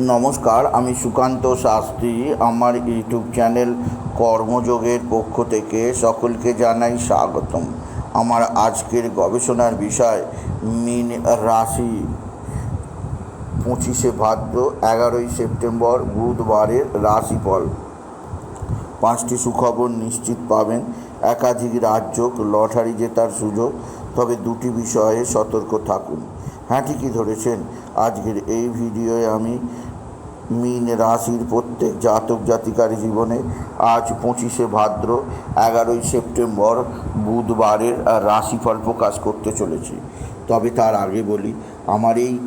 নমস্কার, আমি সুকান্ত শাস্ত্রী। আমার ইউটিউব চ্যানেল কর্মযোগের পক্ষ থেকে সকলকে জানাই স্বাগতম। আমার আজকের গবেষণার বিষয়, মিন রাশি। পঁচিশে ভাদ্র, এগারোই সেপ্টেম্বর, বুধবারের রাশিফল। পাঁচটি সুখবর নিশ্চিত পাবেন। একাধিক রাজ্য লটারি জেতার সুযোগ, তবে দুটি বিষয়ে সতর্ক থাকুন। ঠিকই ধরেছেন। আজকের এই ভিডিওয়ে আমি মিন রাশির প্রত্যেক জাতক জাতিকার জীবনে আজ পঁচিশে ভাদ্র এগারোই সেপ্টেম্বর বুধবারের রাশিফল প্রকাশ করতে চলেছি। তবে তার আগে বলি, আমার এই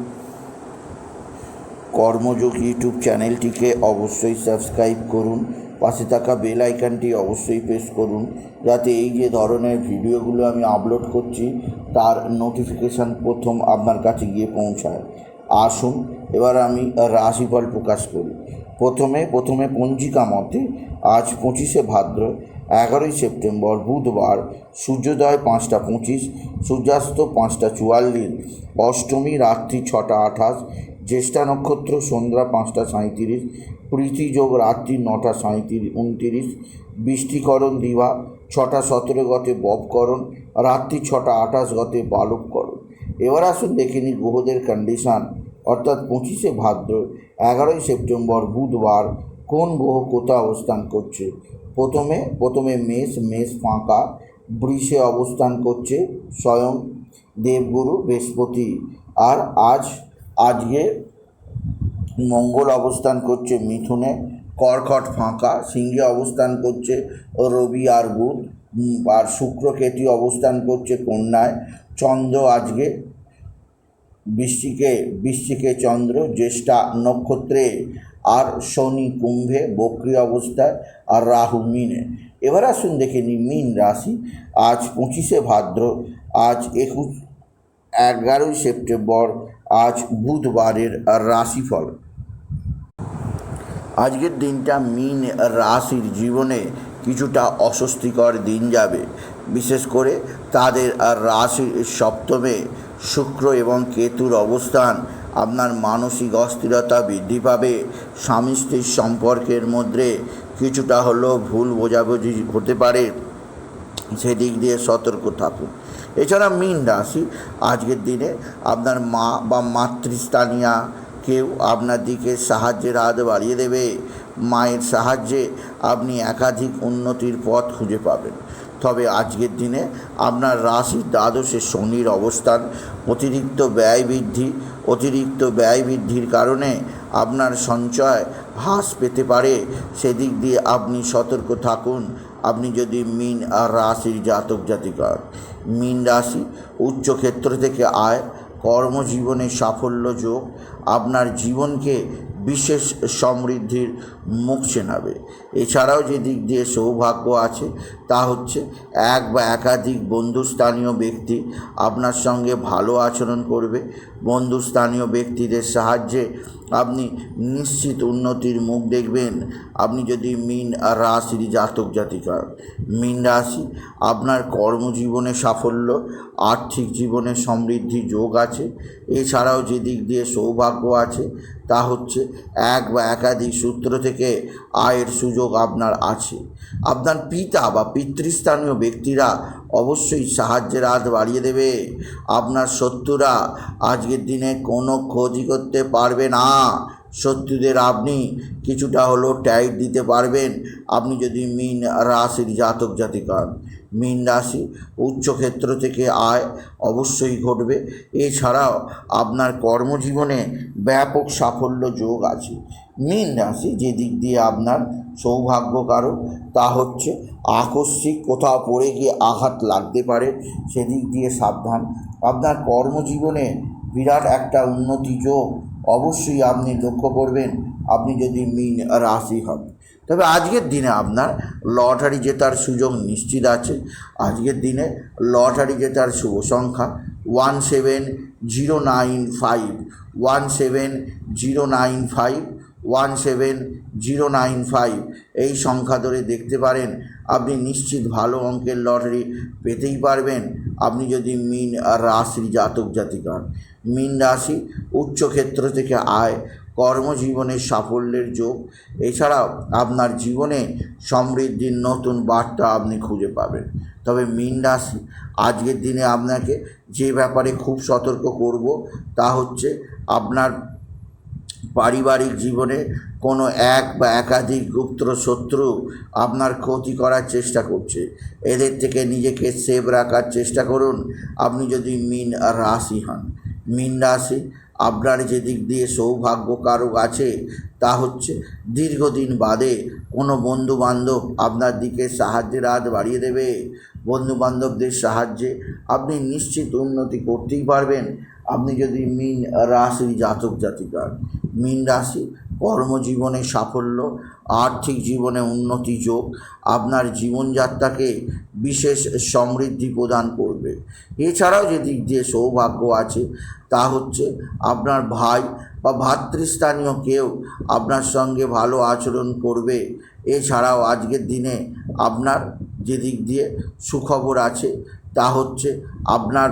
কর্মযোগ ইউটিউব চ্যানেলটিকে অবশ্যই সাবস্ক্রাইব করুন। পাশে থাকা বেল আইকনটি অবশ্যই প্রেস করুন যাতে এই যে ধরনের ভিডিওগুলো আমি আপলোড করছি, তার নোটিফিকেশান প্রথম আপনার কাছে গিয়ে পৌঁছায়। আসুন, এবার আমি রাশিফল প্রকাশ করি। প্রথমে প্রথমে পঞ্জিকা মতে, আজ পঁচিশে ভাদ্র, এগারোই সেপ্টেম্বর, বুধবার, সূর্যোদয় পাঁচটা পঁচিশ, সূর্যাস্ত পাঁচটা চুয়াল্লিশ, অষ্টমী রাত্রি ছটা আঠাশ জ্যেষ্ঠা নক্ষত্র, সন্ধ্যা পাঁচটা সাঁইত্রিশ প্রীতিযোগ রাত্রি নটা সাঁইত্রিশ, উনতিরিশ, বৃষ্টিকরণ দিবা ছটা সতেরো গতে ববকরণ রাত্রি ছটা আঠাশ গতে বালককরণ এবার আসুন দেখে নিই গ্রহদের কন্ডিশান অর্থাৎ পঁচিশে ভাদ্র, এগারোই সেপ্টেম্বর, বুধবার কোন গ্রহ কোথায় অবস্থান করছে? প্রথমে প্রথমে মেষ মেষ ফাঁকা, বৃষে অবস্থান করছে স্বয়ং দেবগুরু বৃহস্পতি। আর আজ আজকে মঙ্গল অবস্থান করছে মিথুনে, কর্কট ফাঁকা, সিংহে অবস্থান করছে রবি আর বুধ আর শুক্র কেতু অবস্থান করছে কন্যায়, চন্দ্র আজকে বৃশ্চিকে বৃশ্চিকে চন্দ্র, জ্যেষ্ঠা নক্ষত্রে, আর শনি কুম্ভে বক্রি অবস্থায়, আর রাহু মিনে। এবার আসুন দেখে নিই মিন রাশি, আজ পঁচিশে ভাদ্র, আজ একুশ, এগারোই সেপ্টেম্বর আজ বুধবারের রাশিফল। আজকের দিনটা মিন রাশির জীবনে কিছুটা অস্বস্তিকর দিন যাবে। বিশেষ করে তাদের রাশির সপ্তমে শুক্র এবং কেতুর অবস্থান, আপনার মানসিক অস্থিরতা বৃদ্ধি পাবে। স্বামী স্ত্রীর সম্পর্কের মধ্যে কিছুটা হলেও ভুল বোঝাবুঝি হতে পারে। সেদিক দিয়ে সতর্ক থাকুন। এছাড়া মীন রাশি, আজকের দিনে আপনার মা বা মাতৃস্থানীয়া কেউ আপনার দিকে সাহায্যের হাত বাড়িয়ে দেবে। মায়ের সাহায্যে আপনি একাধিক উন্নতির পথ খুঁজে পাবেন। তবে আজকের দিনে আপনার রাশির দ্বাদশে শনির অবস্থান, অতিরিক্ত ব্যয় বৃদ্ধি, অতিরিক্ত ব্যয় বৃদ্ধির কারণে আপনার সঞ্চয় হ্রাস পেতে পারে। সেদিক দিয়ে আপনি সতর্ক থাকুন। আপনি যদি মিন আর রাশির জাতক জাতিকা মিন রাশি উচ্চক্ষেত্র থেকে আয়, কর্মজীবনে সাফল্য যোগ, আপনার জীবনকে বিশেষ সমৃদ্ধির মুখ চেনাবে। এছাড়াও যে দিক দিয়ে সৌভাগ্য আছে, তা হচ্ছে এক বা একাধিক বন্ধুস্থানীয় ব্যক্তি আপনার সঙ্গে ভালো আচরণ করবে বন্ধুস্থানীয় ব্যক্তিদের সাহায্যে আপনি নিশ্চিত উন্নতির মুখ দেখবেন। আপনি যদি মিন রাশির জাতক জাতিকা, মিন রাশি, আপনার কর্মজীবনে সাফল্য, আর্থিক জীবনে সমৃদ্ধি যোগ আছে। এছাড়াও যে দিক দিয়ে সৌভাগ্য আছে, তা হচ্ছে এক বা একাধিক সূত্র থেকে আয়ের সুযোগ আপনার আছে। আপনার পিতা বা পিতৃস্থানীয় ব্যক্তিরা অবশ্যই সাহায্যের হাত বাড়িয়ে দেবে। আপনার শত্রুরা আজকের দিনে কোনো ক্ষতি করতে পারবে না। শত্রুদের আপনি কিছুটা হলেও টাইট দিতে পারবেন। আপনি যদি মিন রাশির জাতক জাতিকান মিন রাশি উচ্চক্ষেত্র থেকে আয় অবশ্যই ঘটবে। এছাড়াও আপনার কর্মজীবনে ব্যাপক সাফল্য যোগ আছে। মিন রাশি যে দিক দিয়ে আপনার সৌভাগ্যকারক, তা হচ্ছে আকস্মিক কোথাও পড়ে গিয়ে আঘাত লাগতে পারে, সেদিক দিয়ে সাবধান। আপনার কর্মজীবনে বিরাট একটা উন্নতি যোগ অবশ্যই আপনি লক্ষ্য করবেন, আপনি যদি মিন রাশি হন। তবে আজকের দিনে আপনার লটারি জেতার সুযোগ নিশ্চিত আছে। আজকের দিনে লটারি জেতার শুভ সংখ্যা one seven zero nine five one seven zero nine five one seven zero nine five এই সংখ্যা ধরে দেখতে পারেন, আপনি নিশ্চিত ভালো অঙ্কের লটারি পেতেই পারবেন। আপনি যদি মিন রাশির জাতক জাতিকার মিন রাশি উচ্চক্ষেত্র থেকে আয়, কর্মজীবনে সাফল্যের যোগ। এছাড়াও আপনার জীবনে সমৃদ্ধির নতুন বার্তা আপনি খুঁজে পাবেন। তবে মীন রাশি, আজকের দিনে আপনাকে যে ব্যাপারে খুব সতর্ক করব তা হচ্ছে আপনার পারিবারিক জীবনে কোনো এক বা একাধিক গুপ্ত শত্রু আপনার ক্ষতি করার চেষ্টা করছে। এদের থেকে নিজেকে সেভ রাখার চেষ্টা করুন। আপনি যদি মিন রাশি হন মিন রাশি আপনার যে দিক দিয়ে সৌভাগ্য কারক আছে, তা হচ্ছে দীর্ঘদিন বাদে কোনো বন্ধু বান্ধব আপনার দিকে সাহায্যের হাত বাড়িয়ে দেবে। বন্ধু বান্ধবদের সাহায্যে আপনি নিশ্চিত উন্নতি করতেই পারবেন। আপনি যদি মিন রাশির জাতক জাতিকার, মিন রাশি কর্মজীবনে সাফল্য, আর্থিক জীবনে উন্নতি যোগ, আপনার জীবনযাত্রাকে বিশেষ সমৃদ্ধি প্রদান করবে। এছাড়াও যে দিক দিয়ে সৌভাগ্য আছে, তা হচ্ছে আপনার ভাই বা ভাতৃস্থানীয় কেউ আপনার সঙ্গে ভালো আচরণ করবে। এছাড়াও আজকের দিনে আপনার যে দিক দিয়ে সুখবর আছে, তা হচ্ছে আপনার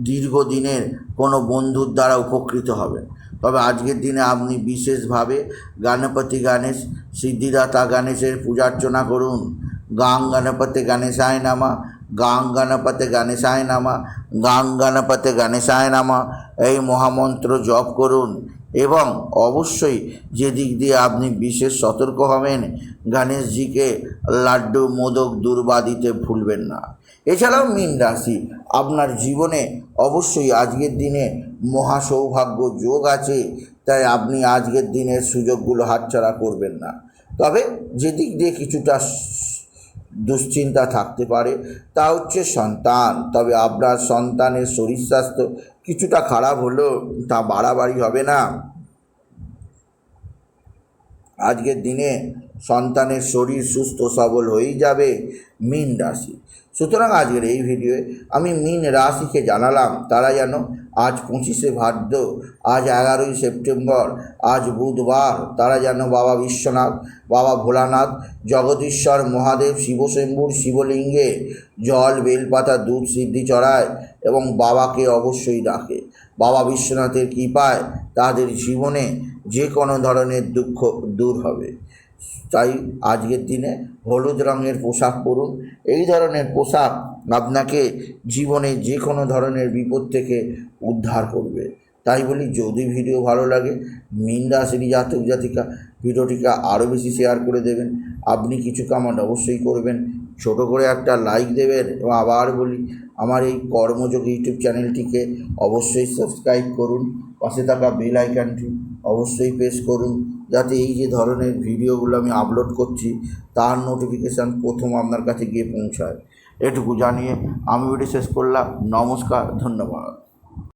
দীর্ঘদিনের কোনো বন্ধুর দ্বারা উপকৃত হবেন। তবে আজকের দিনে আপনি বিশেষভাবে গণপতি গণেশ, সিদ্ধিদাতা গণেশের পূজার্চনা করুন। গাং গণপতি গণেশায় নামা, গাং গণপতি গণেশায় নামা, গাং গণপতি গণেশায় নামা, এই মহামন্ত্র জপ করুন। এবং অবশ্যই যে দিক দিয়ে আপনি বিশেষ সতর্ক হবেন, গণেশজিকে লাড্ডু, মোদক, দুর্বা দিতে ভুলবেন না। এছাড়াও মীন রাশি আপনার জীবনে অবশ্যই আজকের দিনে মহা সৌভাগ্য যোগ আছে, তাই আপনি আজকের দিনের সুযোগগুলো হাতছাড়া করবেন না। তবে যে দিক দিয়ে কিছুটা দুশ্চিন্তা থাকতে পারে, তা হচ্ছে সন্তান। তবে আপনার সন্তানের শরীর স্বাস্থ্য কিছুটা খারাপ হলেও তা বাড়াবাড়ি হবে না। আজকের দিনে সন্তানের শরীর সুস্থ সবল হয়েই যাবে মীন রাশি। সুতরাং আজকের এই ভিডিওয়ে আমি মিন রাশিকে জানালাম, তারা যেন আজ পঁচিশে ভাদ্র, আজ এগারোই সেপ্টেম্বর, আজ বুধবার, তারা যেন বাবা বিশ্বনাথ, বাবা ভোলানাথ, জগদীশ্বর মহাদেব শিবশম্ভুর শিবলিঙ্গে জল, বেলপাতা, দুধ সিদ্ধি চড়ায় এবং বাবাকে অবশ্যই ডাকে। বাবা বিশ্বনাথের কৃপায় তাদের জীবনে যে কোনো ধরনের দুঃখ দূর হবে। তাই আজকের দিনে হলুদ রঙের পোশাক পরুন। এই ধরনের পোশাক আপনাকে জীবনে যে কোনো ধরনের বিপদ থেকে উদ্ধার করবে। তাই বলি, যদি ভিডিও ভালো লাগে মিন্দা শ্রী জাতক জাতিকা, ভিডিওটিকে আরও বেশি শেয়ার করে দেবেন। আপনি কিছু কামান্ড অবশ্যই করবেন। ছোট করে একটা লাইক দেবেন এবং আবার বলি, আমার এই কর্মযোগ ইউটিউব চ্যানেলটিকে অবশ্যই সাবস্ক্রাইব করুন, পাশে থাকা বেল আইকনটি অবশ্যই প্রেস করুন, যাতে এই যে ধরনের ভিডিওগুলো আমি আপলোড করছি, তার নোটিফিকেশান প্রথম আপনার কাছে গিয়ে পৌঁছায়। এটুকু জানিয়ে আমি ভিডিও শেষ করলাম, নমস্কার, ধন্যবাদ।